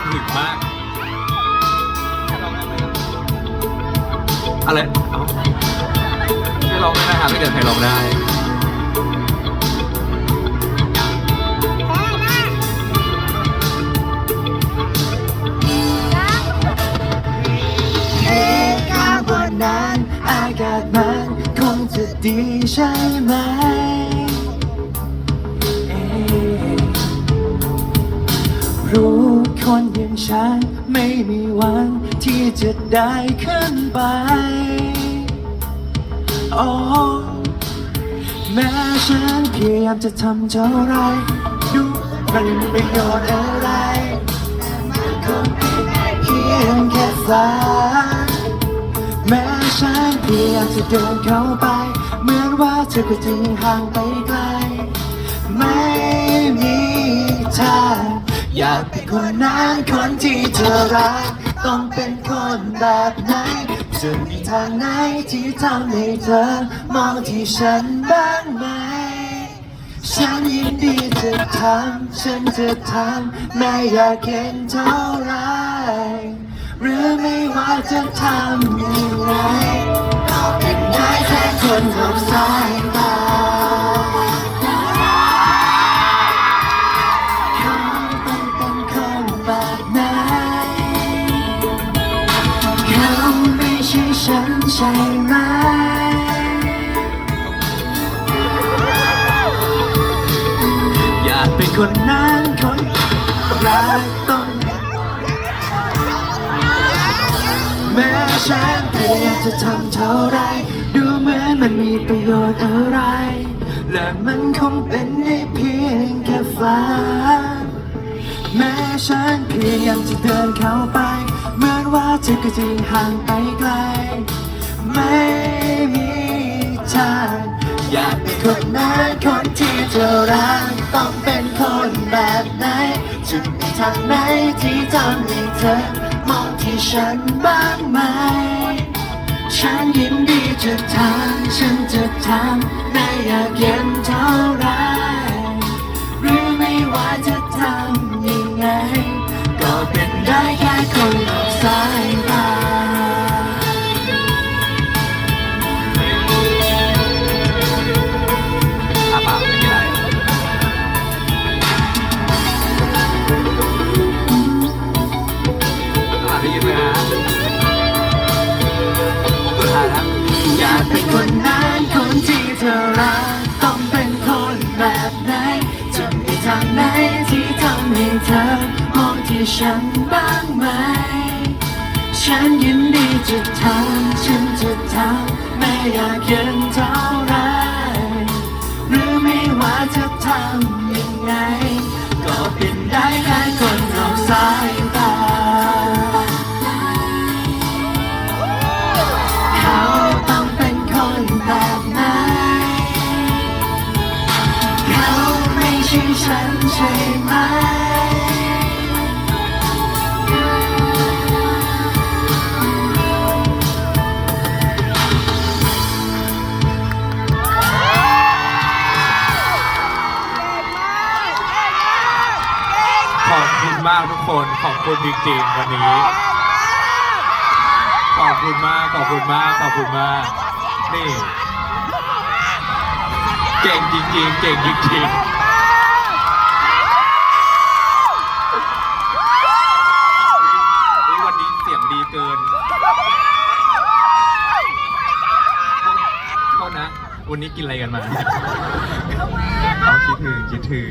ำถึงมาก อะไรเอ้าไม่ร้องไม่ได้ครับไม่เกิดใครลองได้ดีใช่ไหม คนอย่างฉันไม่มีวันที่จะได้ขึ้นไปโอ้แม้ฉันพยายามจะทำเท่าไรดูมันไม่มีประโยชน์อะไรคงเป็นเพียงแค่ฝันแม้ฉันพยายามจะเดินเข้าไป เหมือนว่าเธอก็จะห่างไปไกลไม่ อยากเป็นคนนั้นคนที่เธอรัก ต้องเป็นคนแบบไหนจะมีทางไหนที่ทำให้เธอ มองที่ฉันบ้างไหม ฉันยินดีจะทำฉันจะทำไม่อยากเห็นเท่าไร หรือไม่ว่าจะทำยังไงก็เป็น ฉันใช่ไหมอยากเป็นคนนั้นคนรักต้องแม้ฉันพยายามจะทำเท่าไร ดูเหมือนมันมีประโยชน์อะไร และมันคงเป็นได้เพียงแค่ฝันแม้ฉันพยายามจะเดินเข้าไป ว่าเธอก็จะห่างไปไกล ไม่มีทางอยากเป็นคนนั้นคนที่เธอรักต้องเป็นคนแบบไหนจะมีทางไหนที่ทำให้เธอมองที่ฉันบ้างไหม ฉันยินดีจะทำฉันจะทำไม่อยากเย็นเท่าไรหรือไม่ว่าจะทำ เป็นได้แค่คนออกสายตาอะเปล่าไม่มีอะไรอะได้ยินไหมฮะสุดท้ายแล้วอยากเป็นคนนั้นคน มองที่ฉันบ้างไหม ฉันยินดีจะทำฉันจะทำไม่อยากเย็นเท่าไรหรือไม่ว่าจะทำยังไง ก็เป็นได้แค่คนนอกสายตาเขาต้องเป็นคนแบบไหนเขาไม่ใช่ฉันใช่ไหม มากทุกคนขอบคุณจริงๆวันนี้ ขอบคุณมากขอบคุณมากขอบคุณมาก นี่ เก่งจริงๆเก่งจริงๆวันนี้เสียงดีเกินโทษนะวันนี้กินอะไรกันมา เอาคิดถึงคิดถึง